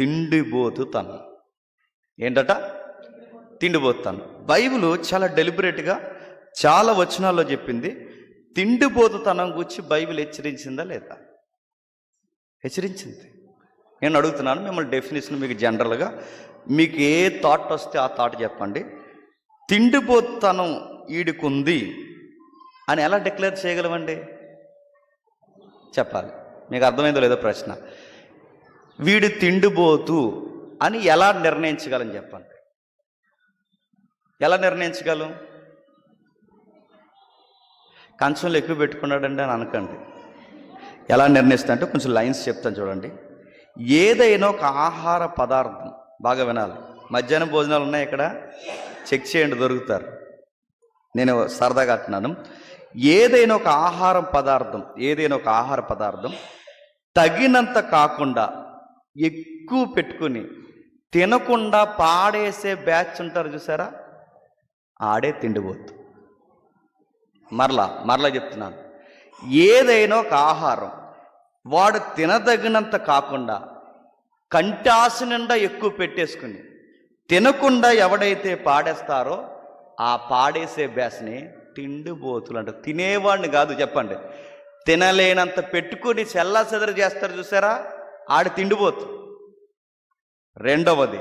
తిండిబోతుతనం ఏంటట? తిండిపోతాను బైబిల్ చాలా డెలిబరేట్గా చాలా వచనాల్లో చెప్పింది తిండిపోతుతనం గురించి బైబిల్ హెచ్చరించిందా లేదా? హెచ్చరించింది. నేను అడుగుతున్నాను మిమ్మల్ని డెఫినేషన్ మీకు జనరల్గా మీకు ఏ థాట్ వస్తే ఆ థాట్ చెప్పండి. తిండిపోతనం ఈడుకుంది అని ఎలా డిక్లేర్ చేయగలమండి? చెప్పాలి. మీకు అర్థమైందో లేదో ప్రశ్న. వీడు తిండిపోతు అని ఎలా నిర్ణయించగలం చెప్పండి? ఎలా నిర్ణయించగలం? కంచంలో ఎక్కువ పెట్టుకున్నాడండి అని అనకండి. ఎలా నిర్ణయిస్తా అంటే కొంచెం లైన్స్ చెప్తాను చూడండి. ఏదైనా ఒక ఆహార పదార్థం బాగా వినాలి. మధ్యాహ్నం భోజనాలు ఉన్నాయి ఇక్కడ? చెక్ చేయండి దొరుకుతారు. నేను సరదాగా అంటున్నాను. ఏదైనా ఒక ఆహారం పదార్థం ఏదైనా ఒక ఆహార పదార్థం తగినంత కాకుండా ఎక్కువ పెట్టుకుని తినకుండా పాడేసే బ్యాచ్ ఉంటారు చూసారా? ఆడే తిండిపోద్దు మరలా మరలా చెప్తున్నాను. ఏదైనా ఒక ఆహారం వాడు తినదగినంత కాకుండా కంటాస నిండా ఎక్కువ పెట్టేసుకుని తినకుండా ఎవడైతే పాడేస్తారో ఆ పాడేసే బ్యాస్ని తిండిపోతులు అంటారు. తినేవాడిని కాదు చెప్పండి. తినలేనంత పెట్టుకుని చెల్లా చెదరు చేస్తారు చూసారా? ఆడ తిండిపోతు. రెండవది